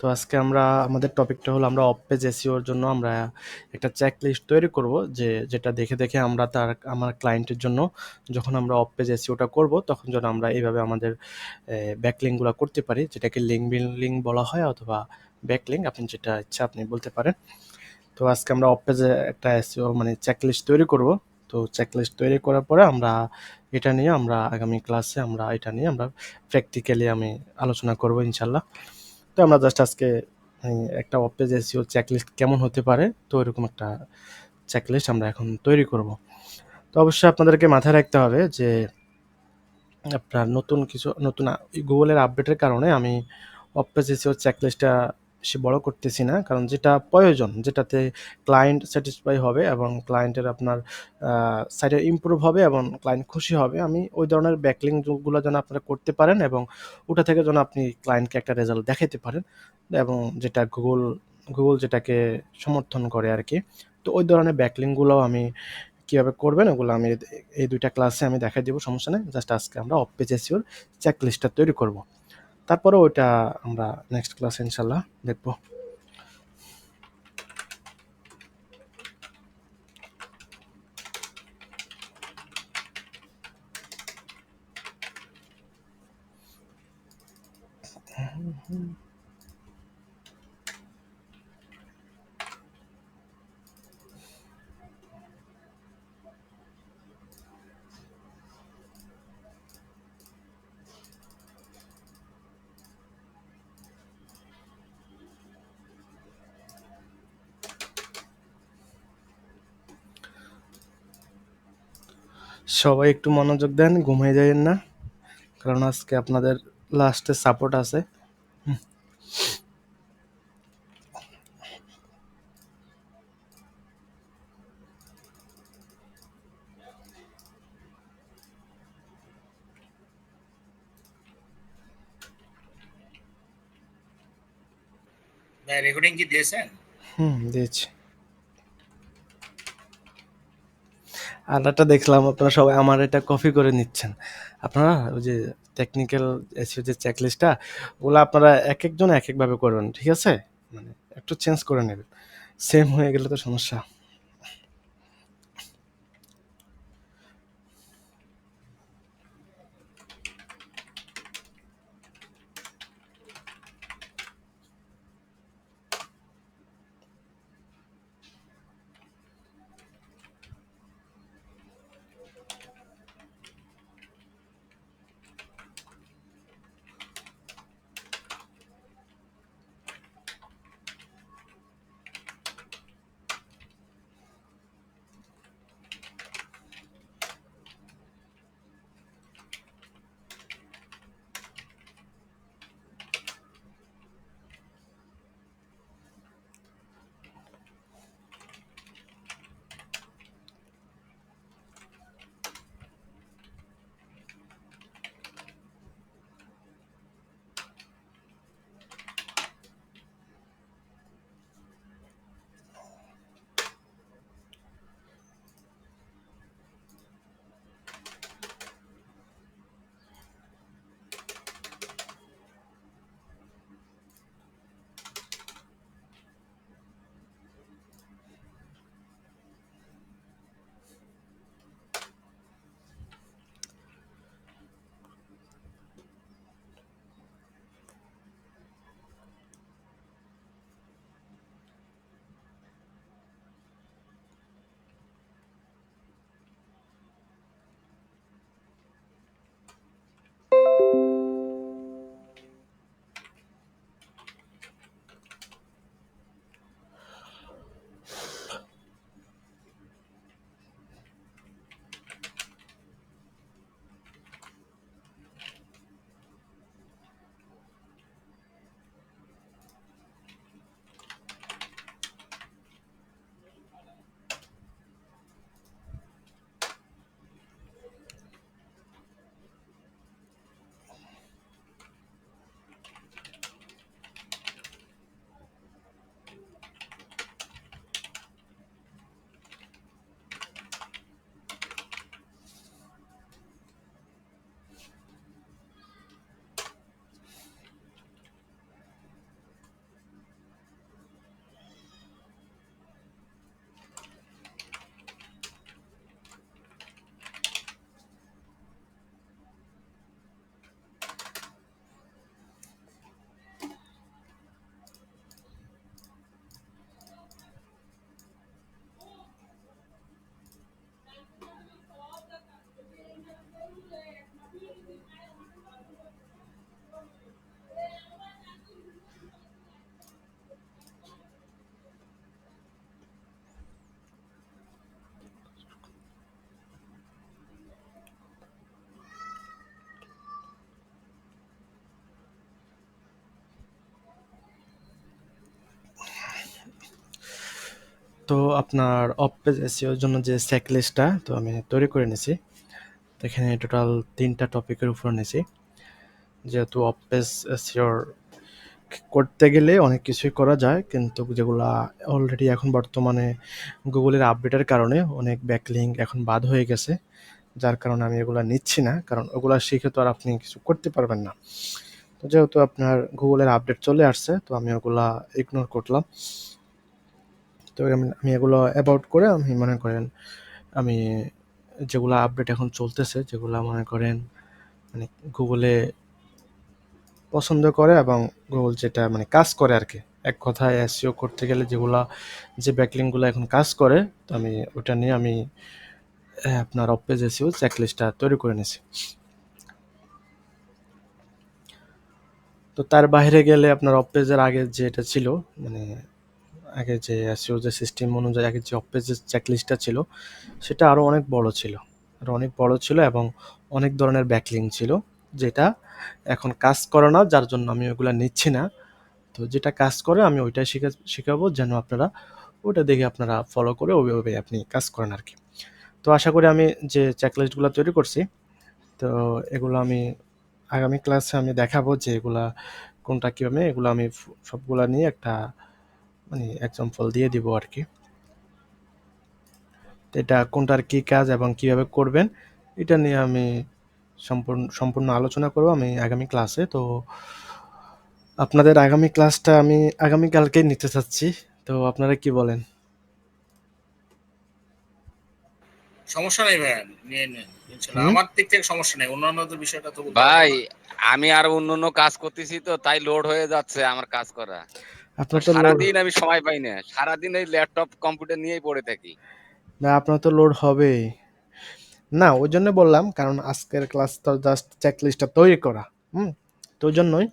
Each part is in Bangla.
তো আজকে আমরা, আমাদের টপিকটা হলো আমরা অফ পেজ এসিওর জন্য আমরা একটা চেক লিস্ট তৈরি করব যে, যেটা দেখে দেখে আমরা তার, আমার ক্লায়েন্টের জন্য যখন আমরা অফ পেজ এসইওটা করব তখন যেন আমরা এইভাবে আমাদের ব্যাকলিংগুলো করতে পারি, যেটাকে লিঙ্ক বিল্ডিং বলা হয় অথবা ব্যাকলিং আপনি যেটা ইচ্ছা আপনি বলতে পারেন। তো আজকে আমরা অফ পেজে একটা এসিও মানে চেক লিস্ট তৈরি করব। তো চেক লিস্ট তৈরি করার পরে আমরা এটা নিয়ে আমরা আগামী ক্লাসে আমরা, এটা নিয়ে আমরা প্র্যাকটিক্যালি আমি আলোচনা করব ইনশাল্লাহ তো আমরা জাস্ট আজকে একটা অফ পেজ এসিও চেকলিস্ট কেমন হতে পারে, তো এরকম একটা চেকলিস্ট আমরা এখন তৈরি করব। তো অবশ্যই আপনাদেরকে মাথায় রাখতে হবে যে, আপনার নতুন কিছু, নতুন গুগলের আপডেটের কারণে আমি অফ পেজ এসিও চেকলিস্টটা বেশি বড় করতেছি না, কারণ যেটা প্রয়োজন, যেটাতে ক্লায়েন্ট স্যাটিসফাই হবে এবং ক্লায়েন্টের আপনার সাইডে ইমপ্রুভ হবে এবং ক্লায়েন্ট খুশি হবে, আমি ওই ধরনের ব্যাকলিংগুলো যেন আপনারা করতে পারেন এবং ওটা থেকে যেন আপনি ক্লায়েন্টকে একটা রেজাল্ট দেখাতে পারেন এবং যেটা গুগল গুগল যেটাকে সমর্থন করে আর কি তো ওই ধরনের ব্যাকলিংগুলো আমি কীভাবে করবেন ওগুলো আমি এই দুইটা ক্লাসে আমি দেখাই দেবো, সমস্যা নেই জাস্ট আজকে আমরা অফ পেজ এসিওর চেক তৈরি করব। তারপরে ওইটা আমরা নেক্সট ক্লাস ইনশাল্লাহ দেখব। সবাই একটু মনোযোগ দেন ঘুমিয়ে যাবেন না। কারণ আজকে আপনাদের লাস্টে সাপোর্ট আছে। রেকর্ডিং কি দিয়েছেন হুম দিয়েছি। আলাটা দেখলাম, আপনারা সবাই আমার এটা কপি করে নিচ্ছেন। আপনারা ওই যে টেকনিক্যাল এসিও যে চেকলিস্টটা ওগুলো আপনারা এক একজন এক একভাবে করবেন, ঠিক আছে? মানে একটু চেঞ্জ করে নেবেন। সেম হয়ে গেলে তো সমস্যা। তো আপনার অফ পেজ এসিওর জন্য যে চেকলিস্টটা তো আমি তৈরি করে নিয়েছি তো এখানে টোটাল তিনটা টপিকের উপর নিয়েছি যেহেতু অফ পেজ এসিওর করতে গেলে অনেক কিছুই করা যায়, কিন্তু যেগুলা অলরেডি এখন বর্তমানে গুগলের আপডেটের কারণে অনেক ব্যাকলিঙ্ক এখন বাদ হয়ে গেছে, যার কারণে আমি এগুলা নিচ্ছি না, কারণ ওগুলো শিখে তো আর আপনি কিছু করতে পারবেন না। তো যেহেতু আপনার গুগলের আপডেট চলে আসছে, তো আমি ওগুলা ইগনোর করলাম। তো আমি এগুলো অ্যাবাউট করে আমি মনে করেন, আমি যেগুলো আপডেট এখন চলতেছে, যেগুলো মনে করেন মানে গুগলে পছন্দ করে এবং গুগল যেটা মানে কাজ করে আর কি এক কথায় এসিও করতে গেলে যেগুলা, যে ব্যাকলিংগুলো এখন কাজ করে, তো আমি ওটা নিয়ে আমি আপনার অপেজ এসিও চেকলিস্টটা তৈরি করে নিয়েছি। তো তার বাইরে গেলে আপনার অপেজের আগে যেটা ছিল মানে আগে যে এসইও যে সিস্টেম অনুযায়ী আগে যে অপেজের চেকলিস্টটা ছিল, সেটা আরও অনেক বড় ছিল। আরও অনেক বড় ছিল এবং অনেক ধরনের ব্যাকলিং ছিল, যেটা এখন কাজ করে না, যার জন্য আমি ওগুলা নিচ্ছি না। তো যেটা কাজ করে, আমি ওইটাই শিখা, শেখাবো, যেন আপনারা ওটা দেখে আপনারা ফলো করে ওইভাবে আপনি কাজ করেন আর কি তো আশা করি আমি যে চেকলিস্টগুলো তৈরি করছি, তো এগুলো আমি আগামী ক্লাসে আমি দেখাবো যে এগুলা কোনটা কীভাবে, এগুলো আমি সবগুলা নিয়ে একটা মানে এক্সাম্পল দিয়ে দিব আর কি তো এটা কোনটার কী কাজ এবং কীভাবে করবেন এটা নিয়ে আমি সম্পূর্ণ সম্পূর্ণ আলোচনা করব আমি আগামী ক্লাসে তো আপনাদের আগামী ক্লাসটা আমি আগামীকালকেই নিতে চাচ্ছি। তো আপনারা কি বলেন? সমস্যা নেই ভাই নিয়ে নিন আমার দিক থেকে সমস্যা নেই অন্যান্যদের বিষয়টা তো ভাই আমি আর অন্য অন্য কাজ করতেছি তো তাই লোড হয়ে যাচ্ছে আমার কাজ করা। আপনার তো সারাদিন আমি সময় পাই না। সারাদিন এই ল্যাপটপ কম্পিউটার নিয়েই পড়ে থাকি। না আপনার তো লোড হবেই। না ওই জন্য বললাম কারণ আজকের ক্লাস তো জাস্ট চেকলিস্টটা তৈরি করা হুম? তো ওই জন্যই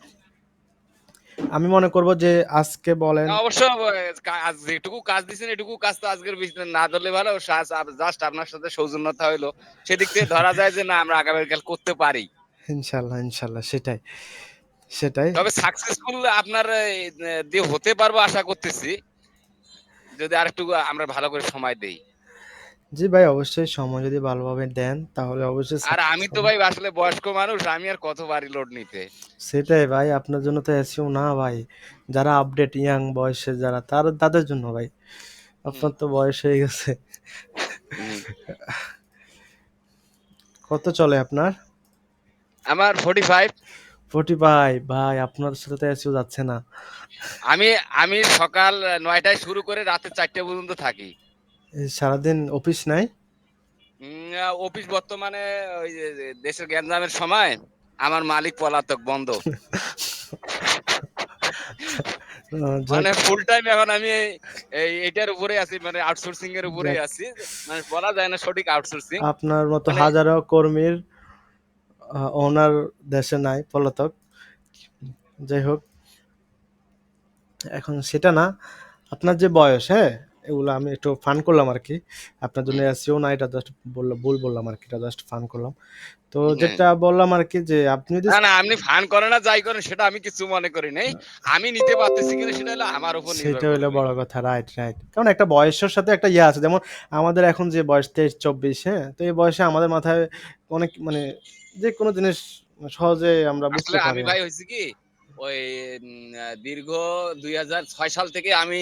আমি মনে করব যে আজকে বলেন অবশ্য আহ, কাজ যেটুকু কাজ দিছেন এটুকু কাজ তো আজকের বিষয় না ধরলে ভালো। জাস্ট আপনার সাথে সৌজন্যতা হইল। সেদিক থেকে ধরা যায় যে না আমরা আগামীকাল করতে পারি। ইনশাল্লাহ ইনশাল্লাহ সেটাই। সেটাই। তবে সাকসেসফুল আপনার দিয়ে হতে পারব আশা করতেছি। যদি আরেকটু আমরা ভালো করে সময় দেই। জি ভাই অবশ্যই সময় যদি ভালোভাবে দেন তাহলে অবশ্যই আর আমি তো ভাই আসলে বয়স্ক মানুষ আমি আর কত বাড়ি লোড নিতে? সেটাই ভাই আপনার জন্য তো এসিও না ভাই। যারা আপডেট ইয়াং বয়সে যারা তার তাদের জন্য ভাই। আপনার তো বয়স হয়ে গেছে। কত চলে আপনার? আমার ফোর্টি ফাইভ ফোর্টি ভাই ভাই আপনার সাথে তো এসিও যাচ্ছে না। আমি আমি সকাল শুরু করে রাতে পর্যন্ত থাকি। সারাদিন অফিস নাই? অফিস বর্তমানে ওই দেশের গ্যাঞ্জামের সময় আমার মালিক পলাতক বন্ধ। মানে ফুল টাইম এখন আমি এই- এই এটার উপরে আছি মানে আউটসোর্সিং এর উপরে আছি। মানে বলা যায় না সঠিক আউটসোর্সিং আপনার মতো মানে- হাজারো কর্মীর ওনার দেশে নাই পলাতক। যাই হোক এখন সেটা না। আপনার যে বয়স হ্যাঁ এগুলো আমি একটু ফান করলাম আর কি আপনার জন্য এসিও না এটা জাস্ট বললাম ভুল বললাম আর কি এটা জাস্ট ফান করলাম। তো যেটা বললাম আর কি যে আপনি যদি না না আপনি ফান করেন না যাই করেন সেটা আমি কিছু মনে করি নাই। আমি নিতে পারতেছি কিনা সেটা হলো আমার উপর নির্ভর সেটা হলো। বড় কথা রাইট রাইট কারণ একটা বয়সের সাথে একটা ইয়ে আছে যেমন আমাদের এখন যে বয়স তেইশ চব্বিশ হ্যাঁ তো এই বয়সে আমাদের মাথায় অনেক মানে যে কোনো জিনিস সহজে আমরা বুঝতে পারি আমি ভাই হয়েছে কি ওই দীর্ঘ দুই সাল থেকে আমি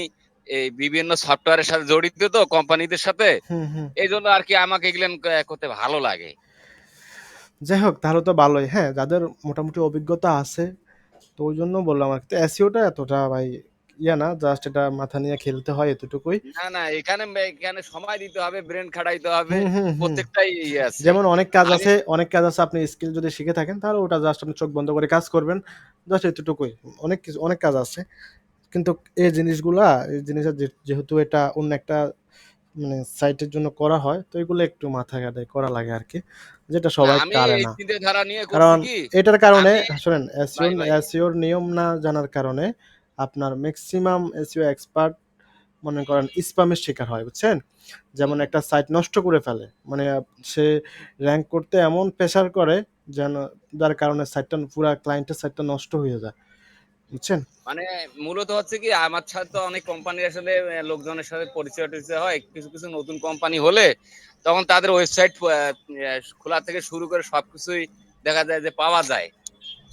এই বিভিন্ন সফটওয়্যারের সাথে জড়িত তো কোম্পানিদের সাথে। এই জন্য আর কি আমাকে এগুলো করতে ভালো লাগে। যাই হোক তাহলে তো ভালোই। হ্যাঁ যাদের মোটামুটি অভিজ্ঞতা আছে তো ওই জন্য বললাম আর কি। এসিওটা এতটা ভাই ইয়া না জাস্ট এটা মাথা নিয়ে খেলতে হয় এতটুকুই। না না এখানে এখানে সময় দিতে হবে ব্রেন খাটাইতে হবে। প্রত্যেকটাই ইয়ে আছে। যেমন অনেক কাজ আছে অনেক কাজ আছে আপনি স্কিল যদি শিখে থাকেন তাহলে ওটা জাস্ট আপনি চোখ বন্ধ করে কাজ করবেন জাস্ট এতটুকুই। অনেক কিছু অনেক কাজ আছে। কিন্তু এই জিনিসগুলা এই জিনিসটা যে- যেহেতু এটা অন্য একটা মানে সাইটের জন্য করা হয় তো এগুলো একটু মাথা ঘাটায় করা লাগে আর কি যেটা সবাই পারে না। কারণ এটার কারণে শোনেন। এসিওর নিয়ম না জানার কারণে আপনার ম্যাক্সিমাম এসিও এক্সপার্ট মনে করেন স্প্যামের শিকার হয়, বুঝছেন? যেমন একটা সাইট নষ্ট করে ফেলে মানে সে র্যাঙ্ক করতে এমন প্রেশার করে যেন যার কারণে সাইটটা পুরো ক্লায়েন্টের সাইটটা নষ্ট হয়ে যায়, বুঝছেন? মানে মূলত হচ্ছে কি, আমার সাথে তো অনেক কোম্পানি আসলে লোকজনের সাথে পরিচয় টরিচয় হয়, কিছু কিছু নতুন কোম্পানি হলে তখন তাদের ওয়েবসাইট খোলা থেকে শুরু করে সবকিছুই দেখা যায় যে পাওয়া যায়।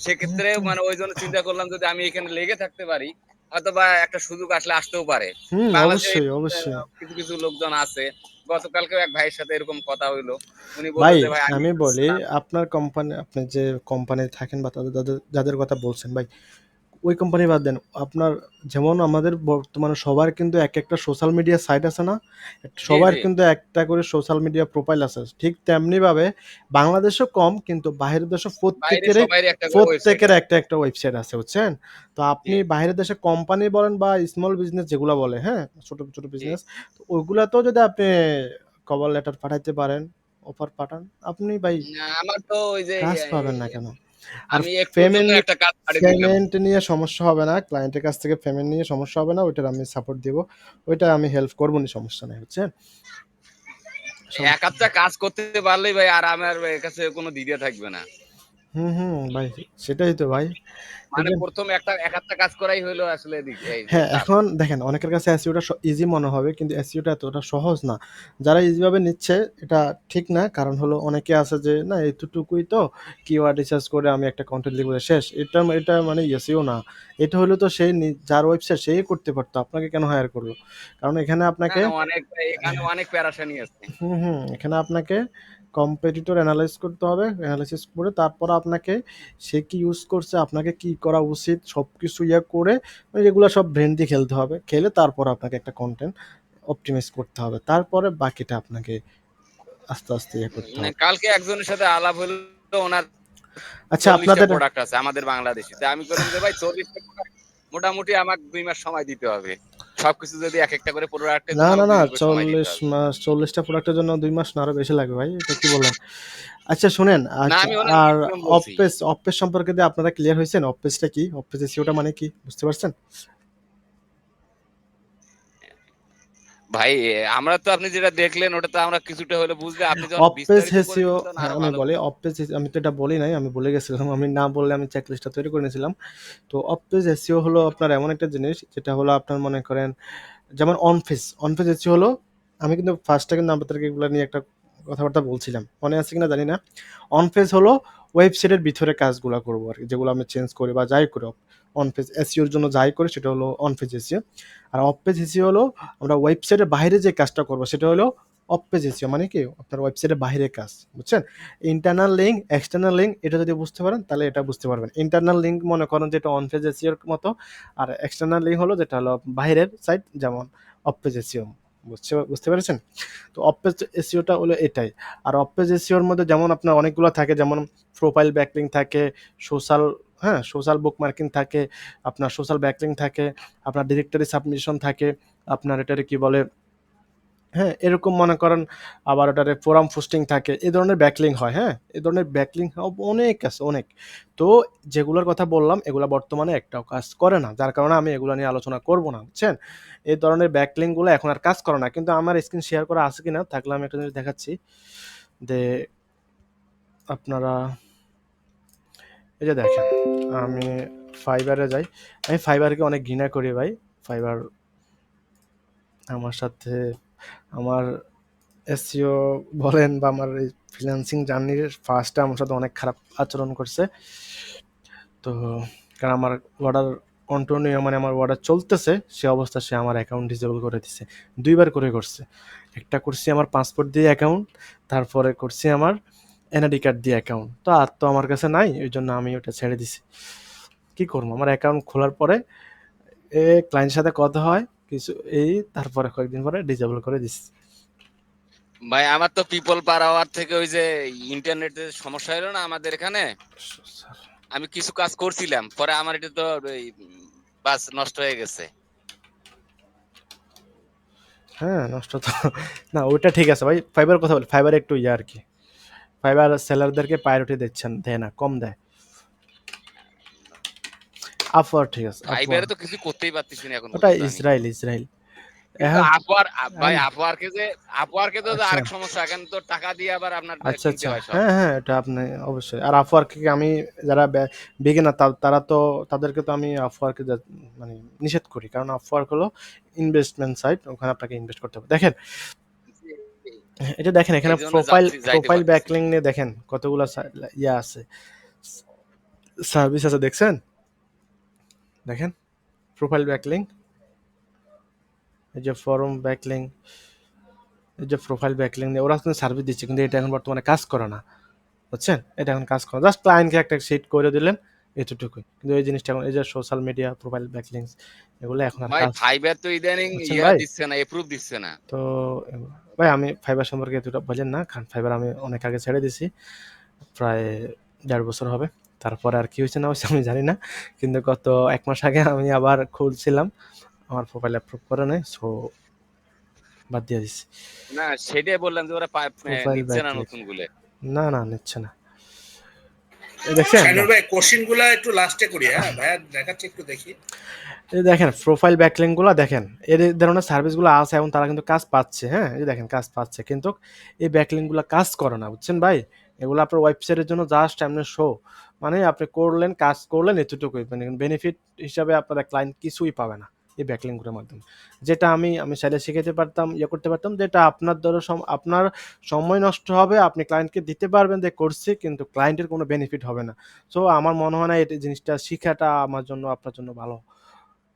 সেক্ষেত্রে মানে ওই জন্য চিন্তা করলাম যদি আমি এখানে লেগে থাকতে পারি অথবা একটা সুযোগ আসলে আসতেও পারে। অবশ্যই অবশ্যই। কিছু কিছু লোকজন আছে। গতকালকেও এক ভাইয়ের সাথে এরকম কথা হইল। উনি ভাই আমি বলি আপনার কোম্পানি আপনি যে কোম্পানি থাকেন বা তাদের যাদের যাদের কথা বলছেন ভাই ওই কোম্পানি বাদ দেন। আপনার যেমন আমাদের বর্তমানে সবার কিন্তু এক একটা সোশ্যাল মিডিয়া সাইট আছে না? সবার কিন্তু একটা করে সোশ্যাল মিডিয়া প্রোফাইল আছে। ঠিক তেমনি ভাবে বাংলাদেশও কম কিন্তু বাইরের দেশে প্রত্যেকের প্রত্যেকের একটা একটা ওয়েবসাইট আছে বুঝছেন? তো আপনি বাইরের দেশে কোম্পানি বলেন বা স্মল বিজনেস যেগুলো বলে হ্যাঁ? ছোট ছোট বিজনেস তো ওইগুলাতেও যদি আপনি কভার লেটার পাঠাইতে পারেন অফার পাঠান। আপনি ভাই না, আমার তো ওই যে কাজ পাবেন না কেন? আর আমি একটু কাজ পেমেন্ট নিয়ে সমস্যা হবে না ক্লায়েন্টের কাছ থেকে পেমেন্ট নিয়ে সমস্যা হবে না ওইটার আমি সাপোর্ট দিব। ওইটা আমি হেল্প করব না সমস্যা নেই হচ্ছে এক কাজ করতে পারলেই ভাই আর আমার কাছে কোনো দ্বিধা থাকবে না। হুম হুম ভাই সেটাই তো ভাই। মানে প্রথম একটা এক আধটা কাজ করাই হলো আসলে এদিকে, এই যে হ্যাঁ। এখন দেখেন অনেকের কাছে এসইওটা ইজি মনে হবে কিন্তু এসইওটা এতটা সহজ না। যারা ইজিভাবে নিচ্ছে এটা ঠিক না কারণ হলো অনেকে আছে যে না এতটুকুই তো কিওয়ার্ড রিসার্চ করে আমি একটা কন্টেন্ট লিখব শেষ। এটা এটা মানে এসইও না। এটা হলো তো সেই নি- যার ওয়েবসাইট সেই করতে পারতো আপনাকে কেন হায়ার করল? কারণ এখানে আপনাকে না, অনেক এখানে অনেক প্যারাশানি আছে। হুম হুম এখানে আপনাকে কম্পিটিটর অ্যানালাইজ করতে হবে অ্যানালাইসিস করে তারপর আপনাকে সে কি ইউজ করছে আপনাকে কি করা উচিত সব কিছু ইয়ে করে এগুলো সব ব্রেন দিয়ে খেলতে হবে খেলে তারপর আপনাকে একটা কন্টেন্ট অপটিমাইজ করতে হবে তারপরে বাকিটা আপনাকে আস্তে আস্তে ইয়ে করতে মানে হবে। কালকে একজনের সাথে আলাপ হলো ওনার আচ্ছা আপনাদের প্রোডাক্ট আছে আমাদের বাংলাদেশে। আমি বললাম যে ভাই প্রোডাক্ট মোটামুটি আমাকে দুই মাস সময় দিতে হবে। সবকিছু যদি এক একটা করে প্রোডাক্ট না না না চল্লিশ মাস চল্লিশটা প্রোডাক্টের জন্য দুই মাস না আরও বেশি লাগবে ভাই এটা কি বলেন আচ্ছা শুনেন আচ্ছা, আর। অপেস অপেস সম্পর্কে আপনারা ক্লিয়ার হয়েছেন অফিসটা কি? অপেস এসিওটা মানে কি? বুঝতে পারছেন? ভাই আমরা তো আপনি যেটা দেখলেন ওটা তো আমরা কিছুটা হলে বুঝলে আপনি যখন অপেস হেসিও হ্যাঁ আমি বলি অপেস আমি তো এটা বলি নাই আমি বলে গেছিলাম আমি না বললে আমি চেক লিস্টটা তৈরি করে নিয়েছিলাম। তো অপেস এসিও হলো আপনার এমন একটা জিনিস যেটা হলো আপনার মনে করেন যেমন অনফেস অনফেস এসিও হলো আমি কিন্তু ফার্স্টে কিন্তু আপনাদেরকে এগুলো নিয়ে একটা কথাবার্তা বলছিলাম মনে আছে কিনা জানি না। অনফেস হলো ওয়েবসাইটের ভিতরে কাজগুলো করব আর কি, যেগুলো আমি চেঞ্জ করি বা যাই করি অনফেস এসিওর জন্য যাই করি, সেটা হলো অনফেস এসিও আর অফপেজ এসিও হলো আমরা ওয়েবসাইটের বাইরে যে কাজটা করব, সেটা হলো অফপেজ এসিও মানে কি? আপনার ওয়েবসাইটের বাইরে কাজ, বুঝছেন? ইন্টারনাল লিঙ্ক এক্সটার্নাল লিঙ্ক এটা যদি বুঝতে পারেন, তাহলে এটা বুঝতে পারবেন। ইন্টারনাল লিঙ্ক মনে করেন যেটা অনপেজ এসিওর মতো, আর এক্সটার্নাল লিঙ্ক হলো যেটা হলো বাইরের সাইট যেমন অফপেজ এসিও বুঝতে বুঝতে পেরেছেন? তো অপেজ এসিওটা হলো এটাই। আর অপেজ এসিওর মধ্যে যেমন আপনার অনেকগুলো থাকে, যেমন প্রোফাইল ব্যাকলিং থাকে সোশ্যাল হ্যাঁ সোশ্যাল বুক মার্কিং থাকে, আপনার সোশ্যাল ব্যাকলিং থাকে, আপনার ডিরেক্টরি সাবমিশন থাকে, আপনার এটারে কি বলে হ্যাঁ এরকম মনে করেন আবার ওটারে ফোরাম পোস্টিং থাকে, এ ধরনের ব্যাকলিং হয় হ্যাঁ? এ ধরনের ব্যাকলিং অনেক আছে, অনেক। তো যেগুলোর কথা বললাম, এগুলো বর্তমানে একটাও কাজ করে না, যার কারণে আমি এগুলো নিয়ে আলোচনা করব না, বুঝছেন? এই ধরনের ব্যাকলিংগুলো এখন আর কাজ করে না, কিন্তু আমার স্ক্রিন শেয়ার করা আছে কিনা, থাকলে আমি একটা জিনিস দেখাচ্ছি যে আপনারা, এই যে দেখেন, আমি ফাইবারে যাই, আমি ফাইবারকে অনেক ঘৃণা করি ভাই ফাইবার আমার সাথে আমার এসিও বলেন বা আমার এই ফ্রিল্যান্সিং জার্নির ফার্স্টে আমার সাথে অনেক খারাপ আচরণ করছে। তো কারণ আমার অর্ডার কন্টিনিউ মানে আমার অর্ডার চলতেছে, সে অবস্থা সে আমার অ্যাকাউন্ট ডিসেবল করে দিছে। দুইবার করে করছে। একটা করছি আমার পাসপোর্ট দিয়ে অ্যাকাউন্ট তারপরে করছি আমার এনআইডি কার্ড দিয়ে অ্যাকাউন্ট তো আর তো আমার কাছে নাই ওই জন্য আমি ওটা ছেড়ে দিছি। কি করব? আমার অ্যাকাউন্ট খোলার পরে এ ক্লায়েন্টের সাথে কথা হয় কিছু এই তারপরে কয়েকদিন পরে ডিসেবল করে দিছি। ভাই আমার তো পিপল পার আওয়ার থেকে ওই যে ইন্টারনেটের সমস্যা হলো না আমাদের এখানে? আমি কিছু কাজ করছিলাম পরে আমার এটা তো ওই বাস নষ্ট হয়ে গেছে। হ্যাঁ নষ্ট তো না ওইটা ঠিক আছে ভাই ফাইবার কথা বলি ফাইবার একটু ইয়ে আর কি। ফাইবার সেলারদেরকে প্রায়োরিটি দিচ্ছেন দেয় না কম দেয়। আফওয়ার ঠিক আছে ফাইবারে তো কিছু করতেই পারতেছি না এখন ওটা। Israel Israel. আপওয়ার ভাই আপওয়ার্কে যে আপওয়ার্কে তো আচ্ছা। আরেক সমস্যা এখানে তো টাকা দিয়ে আবার আপনার আচ্ছা আচ্ছা। হ্যাঁ হ্যাঁ এটা আপনি অবশ্যই। আর আফওয়ার্কে আমি যারা বিগিনার তারা তো তাদেরকে তো আমি আফওয়ার্কে মানে নিষেধ করি। কারণ আফওয়ার্ক হলো ইনভেস্টমেন্ট সাইট ওখানে আপনাকে ইনভেস্ট করতে হবে। দেখেন এটা দেখেন এখানে প্রোফাইল প্রোফাইল। ব্যাকলিং নিয়ে দেখেন কতগুলো ইয়া আছে। সার্ভিস আছে দেখছেন? দেখেন প্রোফাইল ব্যাকলিং এই যে ফরম ব্যাকলিং এই যে প্রোফাইল ব্যাকলিং দিয়ে ওরা কিন্তু সার্ভিস দিচ্ছে কিন্তু এটা এখন বর্তমানে কাজ করে না বুঝছেন? এটা এখন কাজ করে জাস্ট ক্লায়েন্টকে একটা সিট করে দিলেন এতটুকুই। কিন্তু এই জিনিসটা এখন এই যে সোশ্যাল মিডিয়া প্রোফাইল ব্যাকলিংস এগুলো এখন আর ভাই ফাইবার তো ইদানিং ইয়া দিচ্ছে না এপ্রুভ দিচ্ছে না। তো ভাই আমি ফাইবার সম্পর্কে এতটা বলেন না কারণ ফাইবার আমি অনেক আগে ছেড়ে দিছি প্রায় দেড় বছর হবে। তারপরে আর কি হয়েছে না হয়েছে আমি জানি না। কিন্তু গত এক মাস আগে আমি আবার খুলছিলাম। আমার প্রোফাইল অ্যাপ্রুভ করে নাই সো বাদ দিয়ে দিছি। না সেটাই বললাম যে ওরা নিচ্ছে না নতুনগুলো। না না নিচ্ছে না। শাইনুর ভাই কোশ্চিনগুলা একটু লাস্টে করি হ্যাঁ? ভাইয়া দেখাচ্ছে একটু দেখি। এই দেখেন প্রোফাইল ব্যাকলিংগুলো দেখেন এর ধরনের সার্ভিসগুলো আছে এবং তারা কিন্তু কাজ পাচ্ছে হ্যাঁ? এই দেখেন কাজ পাচ্ছে। কিন্তু এই ব্যাকলিংগুলো কাজ করে না বুঝছেন ভাই? এগুলো আপনার ওয়েবসাইটের জন্য জাস্ট এমনি শো মানে আপনি করলেন, কাজ করলেন, এতটুকুই। মানে বেনিফিট হিসাবে আপনারা ক্লায়েন্ট কিছুই পাবে না এই ব্যাকলিংগুলোর মাধ্যমে। যেটা আমি আমি চাইলে শিখাতে পারতাম ইয়ে করতে পারতাম, যেটা আপনার দ্বারা আপনার সময় নষ্ট হবে, আপনি ক্লায়েন্টকে দিতে পারবেন যে করছি, কিন্তু ক্লায়েন্টের কোনো বেনিফিট হবে না। সো আমার মনে হয় না এই জিনিসটা শিখাটা আমার জন্য, আপনার জন্য ভালো।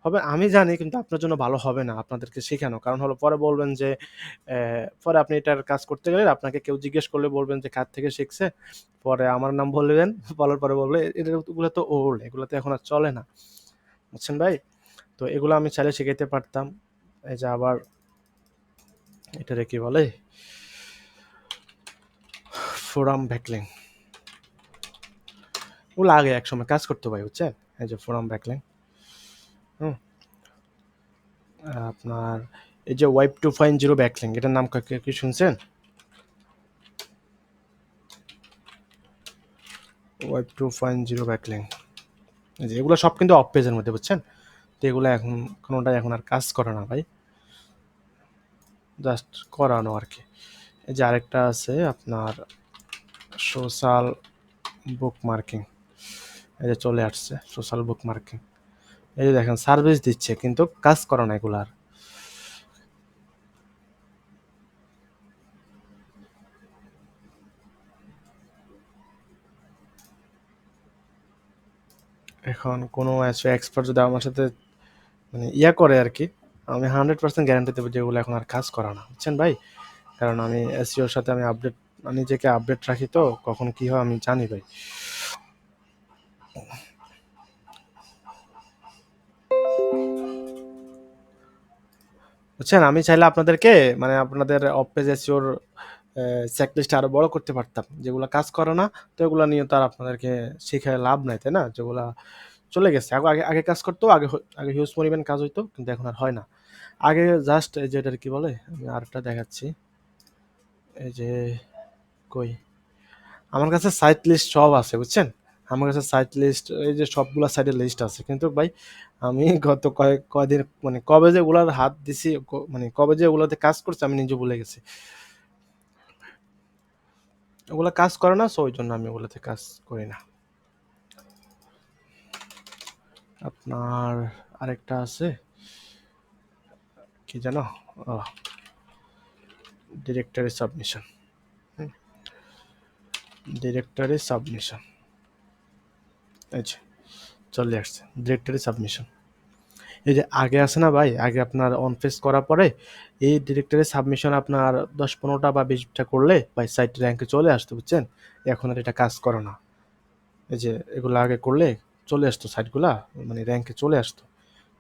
হবে, আমি জানি কিন্তু আপনার জন্য ভালো হবে না আপনাদেরকে শেখানো। কারণ হলো পরে বলবেন যে পরে আপনি এটার কাজ করতে গেলে আপনাকে কেউ জিজ্ঞেস করলে বলবেন যে, কার থেকে শিখছে? পরে আমার নাম বলবেন, বলার পরে বলবে এগুলো তো ওল্ড, এগুলো তো এখন আর চলে না। বুঝছেন ভাই? তো এগুলো আমি চাইলে শিখাইতে পারতাম। এই যে আবার এটারে কি বলে? Forum backlink. ওগুলো আগে একসময়, কাজ করতে পারি বুঝছেন? এই যে ফোরাম ব্যাকলিং। হুম। আপনার এই যে ওয়াইপ জিরো ব্যাকলিং এটার নাম কা- কি শুনছেন? Wipe two fine zero backlink এই যে এগুলো সব কিন্তু অফ পেজের মধ্যে, বুঝছেন? তো এগুলো এখন, কোনোটাই এখন আর কাজ করে না ভাই। জাস্ট করানো আর কি। এই যে আরেকটা আছে আপনার সোশ্যাল বুক মার্কিং এই যে চলে আসছে সোশ্যাল বুক মার্কিং এই যে দেখেন সার্ভিস দিচ্ছে, কিন্তু কাজ করে না এগুলো আর। এখন কোনো এক্সপার্ট যদি আমার সাথে মানে ইয়া করে আর কি, আমি হান্ড্রেড পার্সেন্ট গ্যারান্টি দেবো যে এগুলো এখন আর কাজ করে না। বুঝছেন ভাই? কারণ আমি এসিওর সাথে আমি আপডেট নিজেকে আপডেট রাখি তো, কখন কি হয় আমি জানি ভাই। বুঝছেন? আমি চাইলে আপনাদেরকে মানে আপনাদের অফ এসিওর চেকলিস্ট আরও বড় করতে পারতাম, যেগুলো কাজ করে না, তো এগুলো নিয়ে তো আর আপনাদেরকে শিখে লাভ নাই, তাই না? যেগুলা চলে গেছে। আগে আগে আগে কাজ করতো, আগে আগে হিউজ পরিমাণ কাজ হইতো, কিন্তু এখন আর হয় না। আগে জাস্ট এই যে এটার কি বলে, আমি আরেকটা দেখাচ্ছি। এই যে কই? আমার কাছে সাইট লিস্ট সব আছে, বুঝছেন? আমার কাছে সাইট লিস্ট এই যে সবগুলা সাইটের লিস্ট আছে। কিন্তু ভাই আমি গত কয়েক কয়দিন মানে কবে যে ওগুলার হাত দিছি, ক- মানে কবে যে ওগুলাতে কাজ করছে আমি নিজে ভুলে গেছি। ওগুলা কাজ করে না, সো ওই জন্য আমি ওগুলাতে কাজ করি না। আপনার আরেকটা আছে, কি জানো ডিরেক্টরি সাবমিশন। Directory submission. যে। চলে আসছে ডিরেক্টরি সাবমিশন এই যে আগে আছে না ভাই, আগে আপনার অন ফেস করার পরে এই ডিরেক্টরি সাবমিশন আপনার দশ পনেরোটা বা বিশটা করলে ভাই সাইট র্যাঙ্কে চলে আসতো, বুঝছেন? এখন আর এটা কাজ করে না। এই যে এগুলো আগে করলে চলে আসতো সাইটগুলা মানে র্যাঙ্কে চলে আসতো।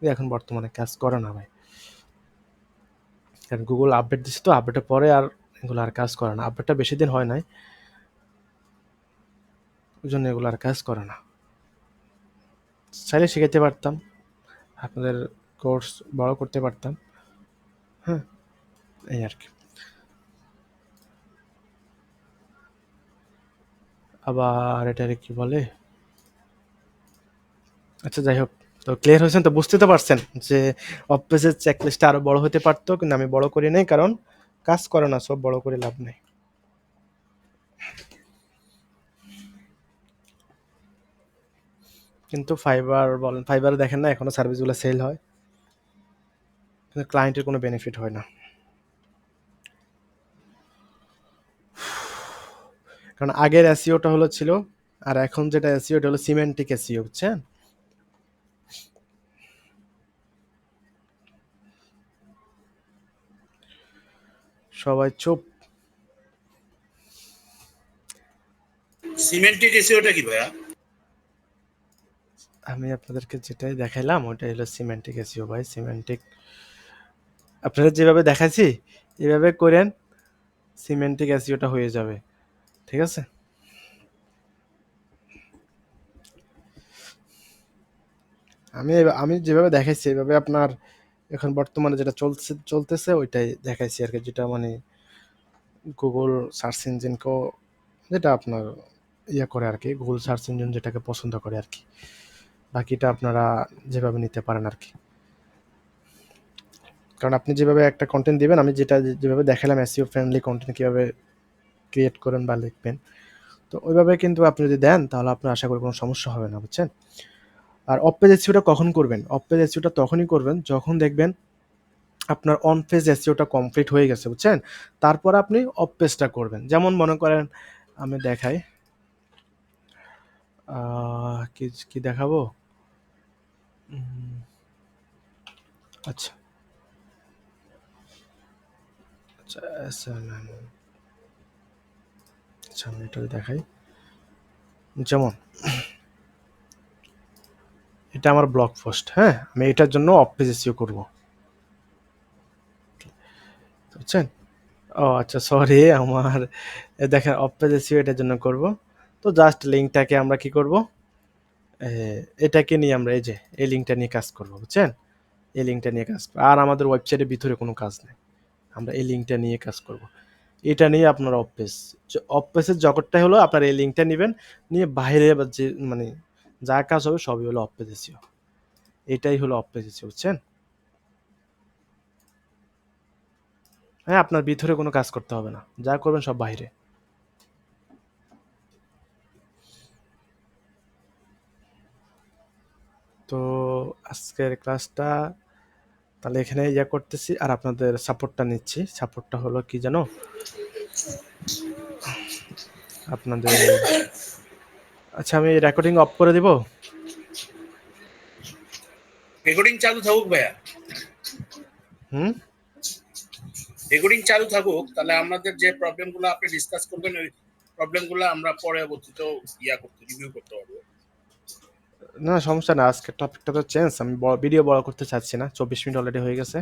এখন বর্তমানে কাজ করে না ভাই। কারণ গুগল আপডেট দিচ্ছে তো আপডেটের পরে আর এগুলো আর কাজ করে না। আপডেটটা বেশি দিন হয় নাই। ওই জন্য এগুলো আর কাজ করে না। চাইলে শিখাইতে পারতাম, আপনাদের কোর্স বড় করতে পারতাম। হ্যাঁ এই আর কি। আবার এটারে কি বলে? আচ্ছা যাই হোক। তো ক্লিয়ার হয়েছেন তো? বুঝতে তো পারছেন যে অফ পেজের চেকলিস্টটা আরও বড় হতে পারতো, কিন্তু আমি বড় করি নাই, কারণ কাজ করে না, সব বড় করে লাভ নেই। কিন্তু ফাইবার বলেন ফাইবারে দেখেন না, এখনও সার্ভিসগুলো সেল হয়। কিন্তু ক্লায়েন্টের কোনো বেনিফিট হয় না। কারণ আগের এসিওটা হলো ছিল, আর এখন যেটা এসিও এটা হলো সিমেন্টিক এসিও বুঝছেন? সবাই চুপ। সিমেন্টিক এসিওটা কি ভাইয়া? আমি আপনাদেরকে যেটাই দেখাইলাম, ওটাই হলো সিমেন্টিক এসিও ভাই। সিমেন্টিক আপনারা যেভাবে দেখাচ্ছি এভাবে করেন সিমেন্টিক এসিওটা হয়ে যাবে। ঠিক আছে? আমি আমি যেভাবে দেখাইছি, এভাবে আপনার এখন বর্তমানে যেটা চলছে, চলতেছে, ওইটাই দেখাইছি আর কি। যেটা মানে গুগল সার্চ ইঞ্জিনকেও যেটা আপনার ইয়ে করে আর কি গুগল সার্চ ইঞ্জিন যেটাকে পছন্দ করে আর কি। বাকিটা আপনারা যেভাবে নিতে পারেন আর কি। কারণ আপনি যেভাবে একটা কন্টেন্ট দিবেন, আমি যেটা যেভাবে দেখালাম এসইও ফ্রেন্ডলি কন্টেন্ট কীভাবে ক্রিয়েট করেন বা লিখবেন, তো ওইভাবে কিন্তু আপনি যদি দেন, তাহলে আপনার আশা করি কোনো সমস্যা হবে না, বুঝছেন? আর অফ পেজ এসইওটা কখন করবেন? অফ পেজ এসইওটা তখনই করবেন যখন দেখবেন আপনার অন পেজ এসইওটা কমপ্লিট হয়ে গেছে, বুঝছেন? তারপর আপনি অফ পেজটা করবেন। যেমন মনে করেন, আমি দেখাই কি কি দেখাবো? আচ্ছা। আচ্ছা আচ্ছা আমি এটা দেখাই। যেমন, এটা আমার ব্লগ পোস্ট হ্যাঁ? আমি এটার জন্য অফ পেজ এসইও করব। বুঝছেন? ও আচ্ছা সরি আমার দেখেন অফ পেজ এসইও এটার জন্য করব। তো জাস্ট লিঙ্কটাকে আমরা কি করব? এটাকে নিয়ে আমরা এই যে, এই লিঙ্কটা নিয়ে কাজ করব, বুঝছেন? এই লিঙ্কটা নিয়ে কাজ করব। আর আমাদের ওয়েবসাইটের ভিতরে কোনো কাজ নেই। আমরা এই লিঙ্কটা নিয়ে কাজ করব। এটা নিয়ে আপনার অফ পেজ অফ জগৎটাই হলো আপনার এই লিঙ্কটা নেবেন, নিয়ে বাইরে যে মানে যা কাজ হবে সবই হলো অফ পেজ এসিও এটাই হলো অফ পেজ এসিও বুঝছেন? হ্যাঁ আপনার ভিতরে কোনো কাজ করতে হবে না। যা করবেন সব বাইরে। তো আজকের ক্লাসটা তাহলে এখানে ইয়া করতেছি আর আপনাদের সাপোর্টটা নিচ্ছি। সাপোর্টটা হলো কি জানো? আপনাদের আচ্ছা আমি রেকর্ডিং অফ করে দিব? রেকর্ডিং চালু থাকুক ভাইয়া। হুম? রেকর্ডিং চালু থাকুক তাহলে আমাদের যে প্রবলেমগুলো আপনি ডিসকাস করবেন ওই প্রবলেমগুলো আমরা পরে পরবর্তীতেও ইয়া করতে রিভিউ করতে পারব। না সমস্যা না আজকের টপিকটা তো চেঞ্জ আমি ভিডিও বড় করতে চাচ্ছি না, চব্বিশ মিনিট অলরেডি হয়ে গেছে।